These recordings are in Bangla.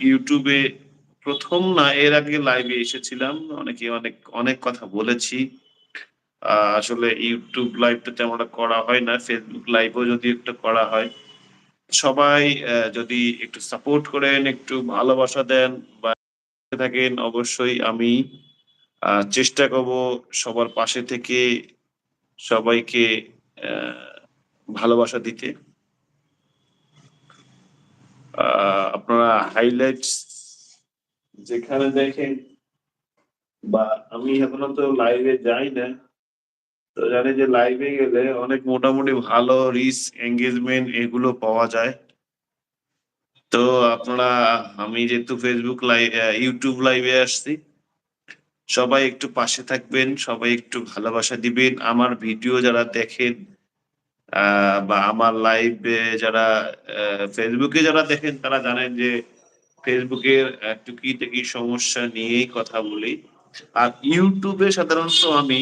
ইউটিউবে প্রথম না এর আগে লাইভে এসেছিলাম। অনেকে অনেক অনেক কথা বলেছি। আসলে ইউটিউব লাইভটা তেমন করা হয় না। ফেসবুক লাইভও যদি একটু করা হয়। সবাই যদি একটু সাপোর্ট করেন একটু ভালোবাসা দেন বা থাকেন অবশ্যই আমি চেষ্টা করব সবার পাশে থেকে সবাইকে ভালোবাসা দিতে। আহ, আপনারা হাইলাইটস যেখানে দেখেন, বা আমি এখনও তো লাইভে যাই না, তো জানি যে লাইভে গেলে অনেক মোটামুটি ভালো রিচ এঙ্গেজমেন্ট এগুলো পাওয়া যায়। তো আপনারা, আমি যেহেতু ফেসবুক লাইভ ইউটিউব লাইভে আসছি, সবাই একটু পাশে থাকবেন, সবাই একটু ভালোবাসা দিবেন। আমার ভিডিও যারা দেখেন বা আমার লাইভে যারা ফেসবুকে যারা দেখেন, তারা জানেন যে ফেসবুকের টুকি টাকি সমস্যা নিয়েই কথা বলি। আর ইউটিউবে সাধারণত আমি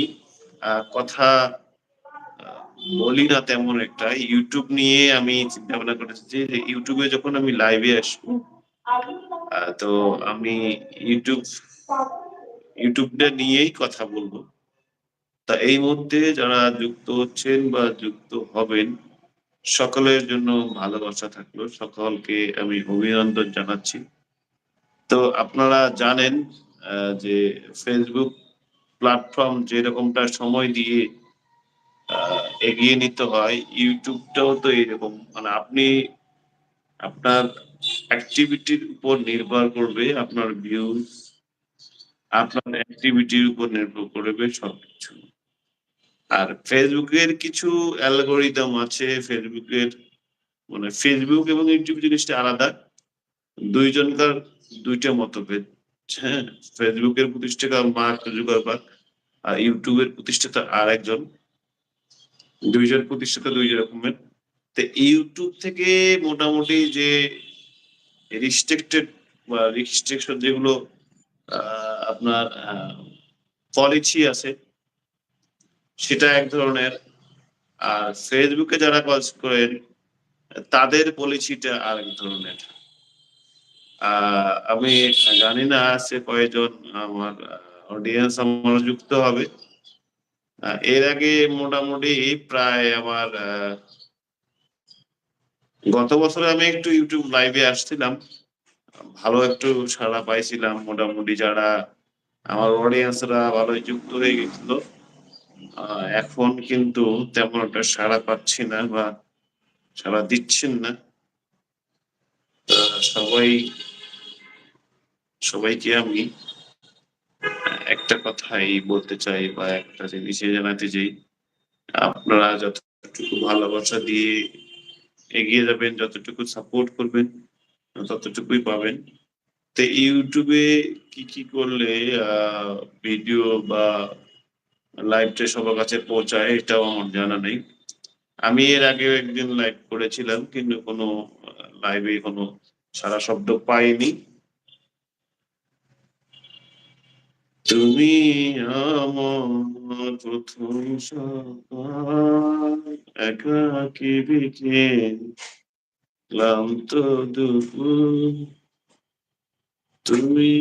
কথা বলি না তেমন একটা। ইউটিউব নিয়ে আমি চিন্তা ভাবনা করেছি যে ইউটিউবে যখন আমি লাইভে আসব তো আমি ইউটিউব ইউটিউবটা নিয়েই কথা বলব। তা এই মধ্যে যারা যুক্ত হচ্ছেন বা যুক্ত হবেন, সকলের জন্য ভালোবাসা থাকল। সকলকে আমি অভিনন্দন জানাচ্ছি। তো আপনারা জানেন যে ফেসবুক প্ল্যাটফর্ম যেরকমটা সময় দিয়ে এগিয়ে নিতে হয় ইউটিউবটাও তো এরকম মানে আপনি আপনার অ্যাক্টিভিটির উপর নির্ভর করবে, আপনার ভিউজ আপনার অ্যাক্টিভিটির উপর নির্ভর করবে সবকিছু। আর ফেসবুকের কিছু অ্যালগোরিদম আছে, ফেসবুকের মানে ফেসবুক এবং ইউটিউব জিনিসটা আলাদা। দুইজনকার দুইটা মতভেদ হ্যাঁ? ফেসবুকের প্রতিষ্ঠাতা মার্ক জুকারবার্গ আর ইউটিউবের প্রতিষ্ঠাতা আর একজন দুইজন প্রতিষ্ঠাতা দুই রকমের। তো ইউটিউব থেকে মোটামুটি যে রিস্ট্রিক্টেড বা রিস্ট্রিকশন যেগুলো আপনার পলিসি আছে সেটা এক ধরনের আর ফেসবুকে যারা কাজ করেন, তাদের পলিসিটা আরেক ধরনের। আমি জানি না আছে কয়েকজন আমার অডিয়েন্স আমার যুক্ত হবে। এর আগে মোটামুটি প্রায় আমার গত বছরে আমি একটু ইউটিউব লাইভে আসছিলাম। ভালো একটু সাড়া পাইছিলাম। মোটামুটি যারা আমার অডিয়েন্সরা ভালোই যুক্ত হয়ে গেছিল। এখন কিন্তু তেমন একটা সাড়া পাচ্ছি না বা সাড়া দিচ্ছেন না। সবাই, সবাইকে আমি একটা কথাই বলতে চাই বা একটা জিনিসে জানাতে চাই। আপনারা যতটুকু ভালোবাসা দিয়ে এগিয়ে যাবেন, যতটুকু সাপোর্ট করবেন, ততটুকুই পাবেন। তো ইউটিউবে কি কি করলে ভিডিও বা লাইভটা সবার কাছে পৌঁছায়, এটাও আমার জানা নেই। আমি এর আগেও একদিন লাইভ করেছিলাম, কিন্তু কোনো লাইভে কোনো সারা শব্দ পাইনি। তুমি আমার প্রথম একাকি বিকেল, ক্লান্ত দুপুর। তুমি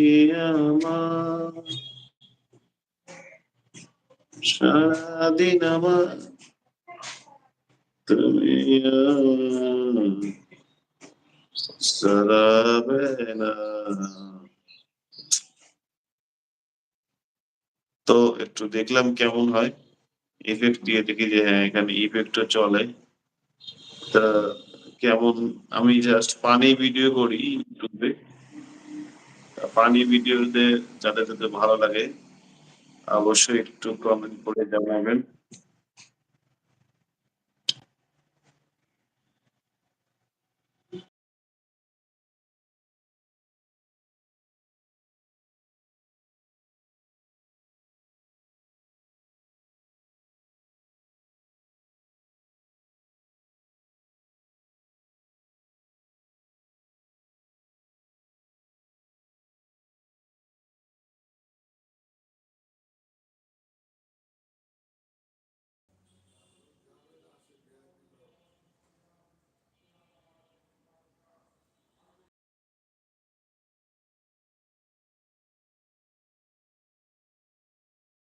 আমার তুমি তো একটু দেখলাম কেমন হয়। ইফেক্ট দিয়ে দেখি যে হ্যাঁ এখানে ইফেক্টও চলে। তা কেমন, আমি জাস্ট পানি ভিডিও করি ইউটিউবে পানি ভিডিওতে যাদের যাদের ভালো লাগে অবশ্যই একটু কমেন্ট করে জানাবেন।